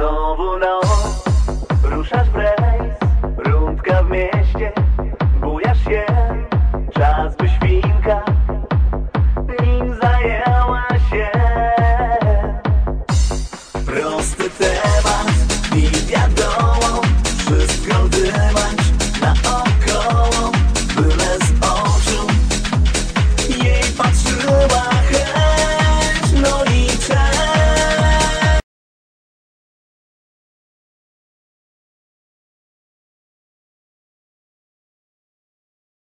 Znowu noc, ruszasz w rejs, rundka w mieście, bujasz się, czas by świnka, nim zajęła się. Prosty ten.